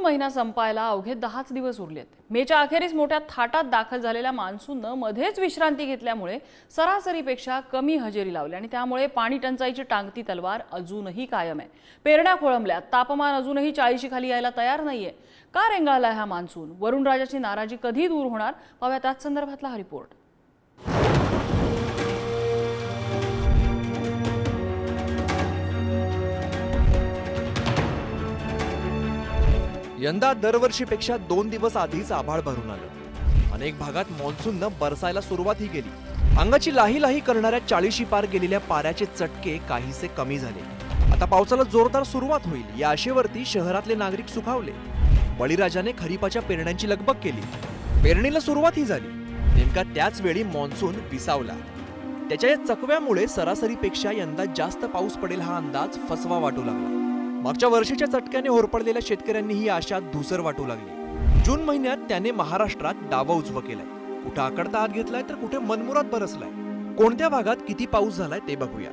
Monsoon महिना संपायला अवघे दहाच दिवस उरलेत. मेच्या अखेरीस मोठ्या थाटात दाखल झालेल्या मान्सूननं मध्येच विश्रांती घेतल्यामुळे सरासरीपेक्षा कमी हजेरी लावली आणि त्यामुळे पाणी टंचाईची टांगती तलवार अजूनही कायम आहे. पेरण्या खोळंबल्या तापमान अजूनही चाळीशी खाली यायला तयार नाहीये. का रेंगाळलाय हा मान्सून? वरुणराजाची नाराजी कधी दूर होणार? पाहूया त्याच संदर्भातला हा रिपोर्ट. यंदा दरवर्षीपेक्षा दोन दिवस आधीच आभाळ भरून आलं. अनेक भागात मान्सूननं बरसायला सुरुवातही केली. अंगाची लाही लाही करणाऱ्या चाळीशी पार गेलेल्या पाऱ्याचे चटके काहीसे कमी झाले. आता पावसाला जोरदार सुरुवात होईल या आशेवरती शहरातले नागरिक सुखावले. बळीराजाने खरीपाच्या पेरण्यांची लगबग केली. पेरणीला सुरुवातही झाली. नेमका त्याच वेळी मान्सून विसावला. त्याच्या या चकव्यामुळे सरासरीपेक्षा यंदा जास्त पाऊस पडेल हा अंदाज फसवा वाटू लागला. मागच्या वर्षीच्या चटक्याने होरपडलेल्या शेतकऱ्यांनी ही आशा धुसर वाटू लागली. जून महिन्यात त्याने महाराष्ट्रात डावा उजवा केलाय. कुठं आकडता आत घेतलाय तर कुठे मनमुरात बरसलाय. कोणत्या भागात किती पाऊस झालाय ते बघूया.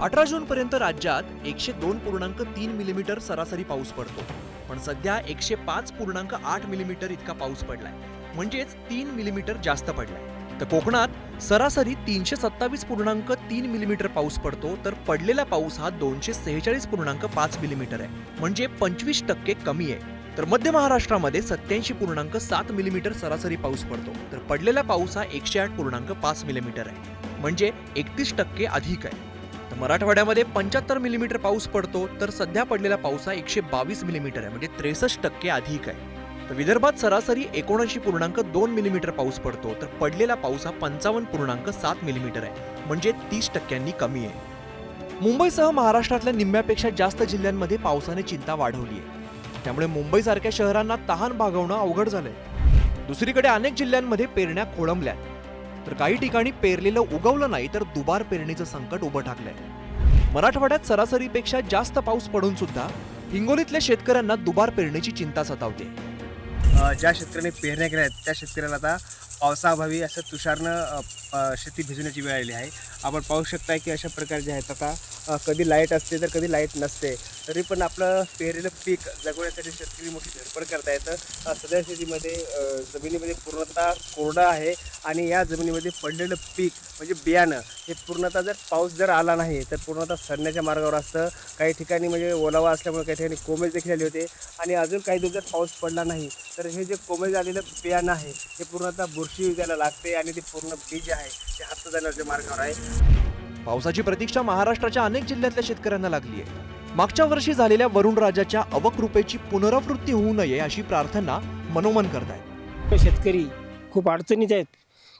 अठरा जून पर्यंत राज्यात एकशे दोन पूर्णांक तीन मिलीमीटर सरासरी पाऊस पडतो. पण सध्या एकशे पाच पूर्णांक आठ मिलीमीटर इतका पाऊस पडलाय. म्हणजेच तीन मिलीमीटर जास्त पडलाय. तर कोकणात सरासरी तीनशे सत्तावीस पूर्णांक तीन मिलीमीटर पाऊस पडतो तर पडलेला पाऊस हा दोनशे सेहेचाळीस पूर्णांक पाच मिलीमीटर आहे. म्हणजे पंचवीस टक्के कमी आहे. तर मध्य महाराष्ट्रामध्ये सत्याऐंशी पूर्णांक सात मिलीमीटर सरासरी पाऊस पडतो तर पडलेला पाऊस हा एकशे आठ पूर्णांक पाच मिलीमीटर आहे. म्हणजे एकतीस टक्के अधिक आहे. तर मराठवाड्यामध्ये पंच्याहत्तर मिलीमीटर पाऊस पडतो तर सध्या पडलेला पाऊस हा एकशे बावीस मिलीमीटर आहे म्हणजे त्रेसष्ट टक्के अधिक आहे. विदर्भात सरासरी एकोणऐंशी पूर्णांक दोन मिलीमीटर पाऊस पडतो. तर पडलेला पाऊस हा पंचावन्न पूर्णांक सात मिलीमीटर आहे. म्हणजे तीस टक्क्यांनी कमी आहे. मुंबईसह महाराष्ट्रातल्या निम्म्यापेक्षा जास्त जिल्ह्यांमध्ये पावसाने चिंता वाढवली आहे. त्यामुळे मुंबईसारख्या शहरांना तहान भागवणं अवघड झालंय. दुसरीकडे अनेक जिल्ह्यांमध्ये पेरण्या खोळंबल्या तर काही ठिकाणी पेरलेलं उगवलं नाही तर दुबार पेरणीचं संकट उभं ठाकलंय. मराठवाड्यात सरासरीपेक्षा जास्त पाऊस पडून सुद्धा हिंगोलीतल्या शेतकऱ्यांना दुबार पेरणीची चिंता सतावते. ज्या शेतकऱ्यांनी पेरण्या केल्या आहेत त्या शेतकऱ्याला आता पावसाअभावी असं तुषारनं शेती भिजवण्याची वेळ आलेली आहे. आपण पाहू शकताय की अशा प्रकारे जे आहेत आता कधी लाइट असते तर कधी लाइट नसते. तरी पण आपलं पेरलेलं पीक जगवण्यासाठी शेतकरी मोठी धडपड करता येतं सध्या शेतीमध्ये जमिनीमध्ये पूर्णतः कोरडा आहे आणि या जमिनीमध्ये पडलेलं पीक म्हणजे बियाणं हे पूर्णतः जर पाऊस जर आला नाही तर पूर्णतः सडण्याच्या मार्गावर असतं. काही ठिकाणी म्हणजे ओलावा असल्यामुळे काही ठिकाणी कोमेज देखील आले होते. आणि अजून काही दिवस जर पाऊस पडला नाही तर हे जे कोमेज आलेलं बियाणं आहे हे पूर्णतः बुरशी द्यायला लागते आणि ते पूर्ण बीज आहे ते हात जाण्याच्या मार्गावर आहे. पावसाची प्रतीक्षा महाराष्ट्राच्या अनेक जिल्ह्यातल्या शेतकऱ्यांना लागली आहे. मागच्या वर्षी झालेल्या वरुण राजाच्या अवकृपेची पुनरावृत्ती होऊ नये अशी प्रार्थना मनोमन करतायत. शेतकरी खूप अडचणीत आहेत.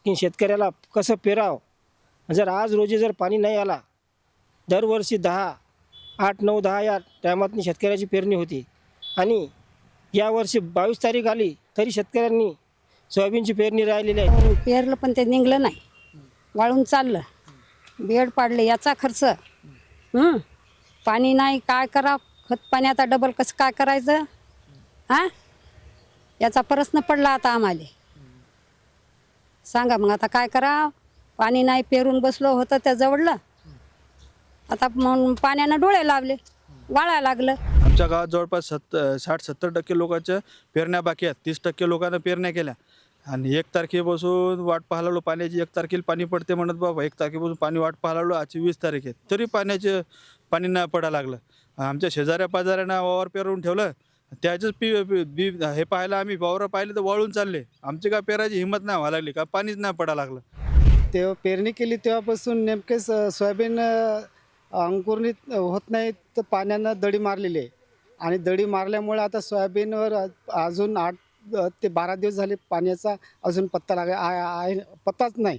की शेतकऱ्याला कसं पेरावं? जर आज रोजी जर पाणी नाही आला दरवर्षी दहा आठ नऊ दहा या टायमात शेतकऱ्याची पेरणी होती. आणि यावर्षी बावीस तारीख आली तरी शेतकऱ्यांनी सोयाबीनची पेरणी राहिलेली आहे. पेरलं पण ते निघलं नाही. वाळून चाललं. बेड पाडले याचा खर्च. हं? पाणी नाही काय करा? खत पाणी आता डबल कसं काय करायचं? हां? याचा प्रश्न पडला आता आम्हाला. सांगा मग आता काय करा पाणी नाही पेरून बसलो होतं त्या जवळलं. आता मग पाण्यानं डोळे लावले वाळायला लागलं. आमच्या गावात जवळपास सत्त साठ सत्तर टक्के लोकांच्या पेरण्या बाकी आहेत. तीस टक्के लोकांना पेरण्या केल्या. आणि एक तारखेपासून वाट पाहायला लागलो पाण्याची एक तारखेला पाणी पडते म्हणत बाबा एक तारखेपासून पाणी वाट पाहायला लागलो आजची वीस तारीख आहे. तरी पाण्याचे पाणी नाही पडायला लागलं. आमच्या शेजाऱ्या पाजाऱ्यांना वावर पेरवून ठेवलं. त्याचंच पी बी हे पाहायला आम्ही वावरं पाहिले तर वाळून चालले. आमची काय पेरायची हिंमत नाही व्हायला लागली. का पाणीच नाही पडायला लागलं. तेव्हा पेरणी केली तेव्हापासून नेमकेच सोयाबीन अंकुरणीत होत नाही तर पाण्यानं दडी मारलेली आहे. आणि दडी मारल्यामुळे आता सोयाबीनवर अजून आठ ते बारा दिवस झाले पाण्याचा अजून पत्ता लागा आहे पत्ताच नाही.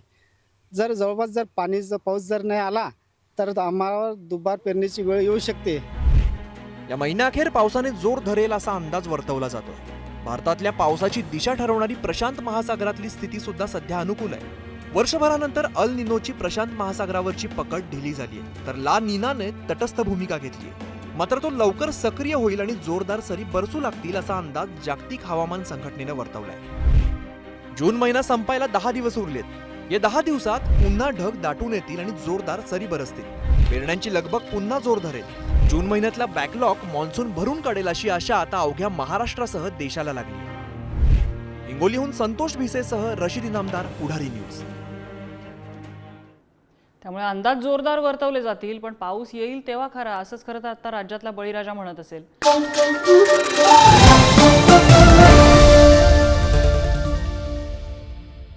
जर जवळपास जर पाणीचा पाऊस जर नाही आला तर आम्हाला दुबार पेरणीची वेळ येऊ शकते. या महिन्याअखेर पावसाने जोर धरेल असा अंदाज वर्तवला जातो भारतातल्या पावसाची दिशा ठरवणारी प्रशांत महासागरातली स्थिती सुद्धा सध्या अनुकूल आहे. वर्षभरानंतर अल निनोची प्रशांत महासागरावरची पकड ढिली झाली आहे तर ला निनाने तटस्थ भूमिका घेतली आहे मात्र तो लवकर सक्रिय होईल आणि जोरदार सरी बरसू लागतील असा अंदाज जागतिक हवामान संघटनेनं वर्तवलाय. जून महिना संपायला दहा दिवस उरलेत. या दहा दिवसात पुन्हा ढग दाटून येतील आणि जोरदार सरी बरसतील. पेरण्यांची लगबग पुन्हा जोर धरेल. जून महिन्यातला बॅकलॉग मान्सून भरून काढेल अशी आशा आता अवघ्या महाराष्ट्रासह देशाला लागली. हिंगोलीहून संतोष भिसेसह रशीद इनामदार पुढारी न्यूज. त्यामुळे अंदाज जोरदार वर्तवले जातील पण पाऊस येईल तेव्हा खरा असंच खरं तर आता राज्यातला बळीराजा म्हणत असेल.